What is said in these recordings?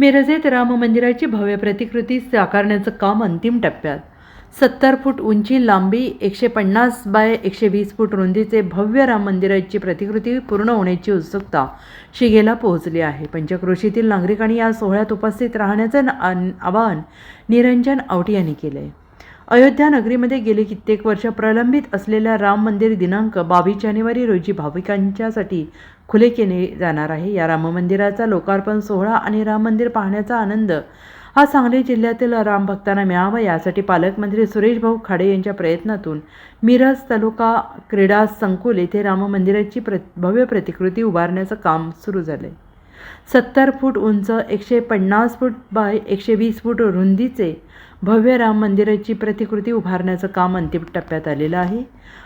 मिरजेत राम मंदिराची भव्य प्रतिकृती साकारण्याचं काम अंतिम टप्प्यात. सत्तर फूट उंची लांबी एकशे पन्नास बाय एकशे वीस फूट रुंदीचे भव्य राम मंदिराची प्रतिकृती पूर्ण होण्याची उत्सुकता शिगेला पोहोचली आहे. पंचक्रोशीतील नागरिकांनी या सोहळ्यात उपस्थित राहण्याचं आवाहन निरंजन आवटी यांनी केलं आहे अयोध्या नगरीमध्ये गेली कित्येक वर्ष प्रलंबित असलेल्या राम मंदिर दिनांक बावीस जानेवारी रोजी भाविकांच्यासाठी खुले केले जाणार आहे. या राम मंदिराचा लोकार्पण सोहळा आणि राम मंदिर पाहण्याचा आनंद हा सांगली जिल्ह्यातील राम भक्तांना मिळावा यासाठी पालकमंत्री सुरेश भाऊ खाडे यांच्या प्रयत्नातून मिरज तालुका क्रीडा संकुल येथे राम मंदिराची प्र भव्य प्रतिकृती उभारण्याचं काम सुरू झालं आहे सत्तर फूट उंच एकशे पन्नास फूट बाय एकशे वीस फूट रुंदीचे भव्य राम मंदिराची प्रतिकृती उभारण्याचं काम अंतिम टप्प्यात आलेलं आहे.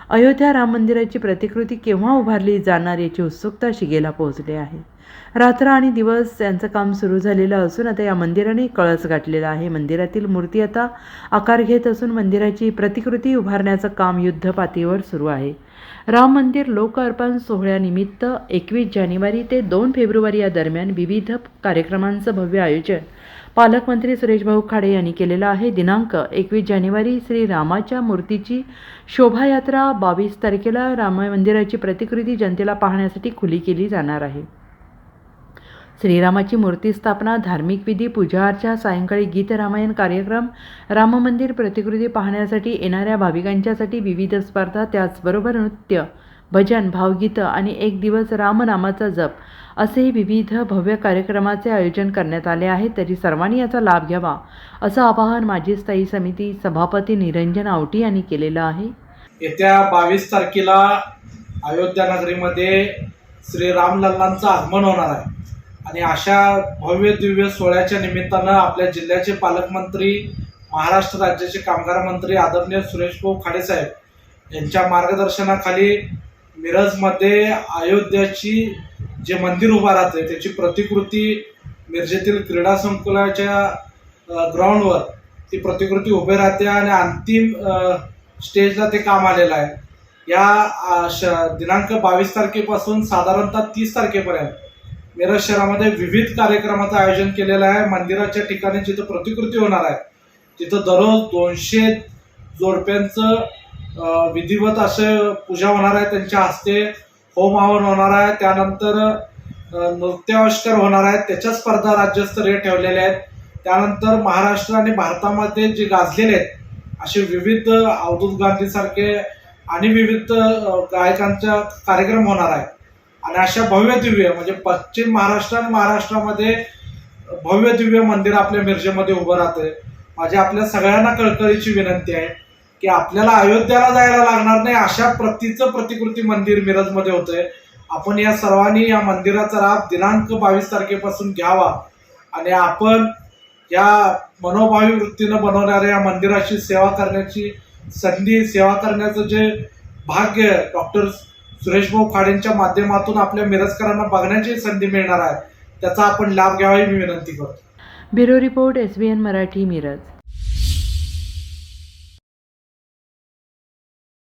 अयोध्या राम मंदिराची प्रतिकृती केव्हा उभारली जाणार याची उत्सुकता शिगेला पोहोचली आहे. रात्र आणि दिवस यांचं काम सुरू झालेलं असून आता या मंदिराने कळस गाठलेला आहे. मंदिरातील मूर्ती आता आकार घेत असून मंदिराची प्रतिकृती उभारण्याचं काम युद्धपातळीवर सुरू आहे. राम मंदिर लोक अर्पण सोहळ्यानिमित्त एकवीस जानेवारी ते दोन फेब्रुवारी या दरम्यान विविध कार्यक्रमांचं भव्य आयोजन पालकमंत्री सुरेशभाऊ खाडे यांनी केलेलं आहे. दिनांक एकवीस जानेवारी श्री रामाच्या मूर्तीची शोभायात्रा बावीस तारखेला राम मंदिराची प्रतिकृती जनतेला पाहण्यासाठी खुली केली जाणार आहे. श्रीरामाची मूर्ती स्थापना धार्मिक विधी पूजा अर्चा सायंकाळी गीतरामायण कार्यक्रम राम मंदिर प्रतिकृती पाहण्यासाठी येणाऱ्या भाविकांच्यासाठी विविध स्पर्धा त्याचबरोबर नृत्य भजन भावगीतं आणि एक दिवस रामनामाचा जप असेही विविध भव्य कार्यक्रमाचे आयोजन करण्यात आले आहे. तरी सर्वांनी याचा लाभ घ्यावा असं आवाहन माजी स्थायी समिती सभापती निरंजन आवटी यांनी केलेलं आहे. येत्या बावीस तारखेला अयोध्या नगरीमध्ये श्री रामलल्लांचं आगमन होणार आहे. आणि अशा भव्य दिव्य सोहळ्याच्या निमित्तानं आपल्या जिल्ह्याचे पालकमंत्री महाराष्ट्र राज्याचे कामगार मंत्री आदरणीय सुरेशभाऊ खाडेसाहेब यांच्या मार्गदर्शनाखाली मिरजमध्ये अयोध्याची जे मंदिर उभा राहते त्याची प्रतिकृती मिरजेतील क्रीडा संकुलाच्या ग्राउंडवर ती प्रतिकृती उभी राहते आणि अंतिम स्टेजला ते काम आलेलं आहे. या श- दिनांक बावीस तारखेपासून साधारणतः तीस तारखेपर्यंत मिरज शहरामध्ये विविध कार्यक्रमाचं आयोजन केलेलं आहे. मंदिराच्या ठिकाणी जिथं प्रतिकृती होणार आहे तिथं दररोज दोनशे जोडप्यांचं विधिवत असं पूजा होणार आहे. त्यांच्या हस्ते होम हवन होणार आहे. त्यानंतर अ, नृत्याविष्कार होणार आहेत. त्याच्या स्पर्धा राज्यस्तरीय ठेवलेल्या आहेत. त्यानंतर महाराष्ट्र आणि भारतामध्ये जे गाजलेले आहेत असे विविध अवधूत गांधीसारखे आणि विविध गायकांच्या गायकांचा कार्यक्रम होणार आहे. आणि अशा भव्य दिव्य म्हणजे पश्चिम महाराष्ट्र आणि महाराष्ट्रामध्ये भव्य दिव्य मंदिर आपल्या मिरजेमध्ये उभं राहतंय. माझी आपल्या सगळ्यांना कळकळीची विनंती आहे की आपल्याला अयोध्याला जायला लागणार नाही अशा प्रतीचं प्रतिकृती मंदिर मिरजमध्ये होतंय. आपण या सर्वांनी या मंदिराचा लाभ दिनांक बावीस तारखेपासून घ्यावा आणि आपण या मनोभावी वृत्तीनं बनवणाऱ्या या मंदिराची सेवा करण्याची संधी सेवा करण्याचं जे भाग्य डॉक्टर सुरेश भाऊ खाडेंच्या माध्यमातून आपल्या मिरजकरांना बघण्याची संधी मिळणार आहे. त्याचा आपण लाभ घ्यावा ही मी विनंती करतो. Bureau report S B N Marathi Miraj.